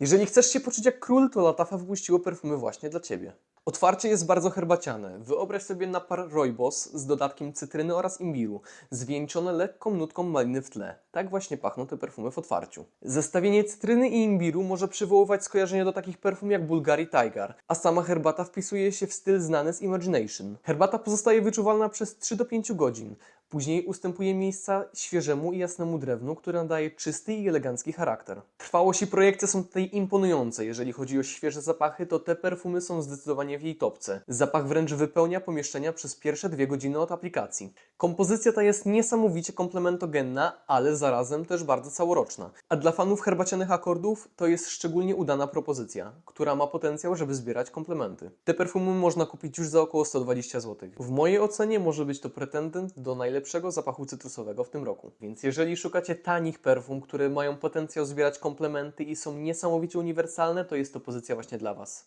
Jeżeli chcesz się poczuć jak król, to Latafa wypuściło perfumy właśnie dla Ciebie. Otwarcie jest bardzo herbaciane. Wyobraź sobie napar Rooibos z dodatkiem cytryny oraz imbiru, zwieńczone lekką nutką maliny w tle. Tak właśnie pachną te perfumy w otwarciu. Zestawienie cytryny i imbiru może przywoływać skojarzenia do takich perfum jak Bulgari Tiger, a sama herbata wpisuje się w styl znany z Imagination. Herbata pozostaje wyczuwalna przez 3 do 5 godzin. Później ustępuje miejsca świeżemu i jasnemu drewnu, które nadaje czysty i elegancki charakter. Trwałość i projekcje są tutaj imponujące. Jeżeli chodzi o świeże zapachy, to te perfumy są zdecydowanie w jej topce. Zapach wręcz wypełnia pomieszczenia przez pierwsze dwie godziny od aplikacji. Kompozycja ta jest niesamowicie komplementogenna, ale zarazem też bardzo całoroczna. A dla fanów herbacianych akordów to jest szczególnie udana propozycja, która ma potencjał, żeby zbierać komplementy. Te perfumy można kupić już za około 120 zł. W mojej ocenie może być to pretendent do najlepszego zapachu cytrusowego w tym roku. Więc jeżeli szukacie tanich perfum, które mają potencjał zbierać komplementy i są niesamowicie uniwersalne, to jest to pozycja właśnie dla Was.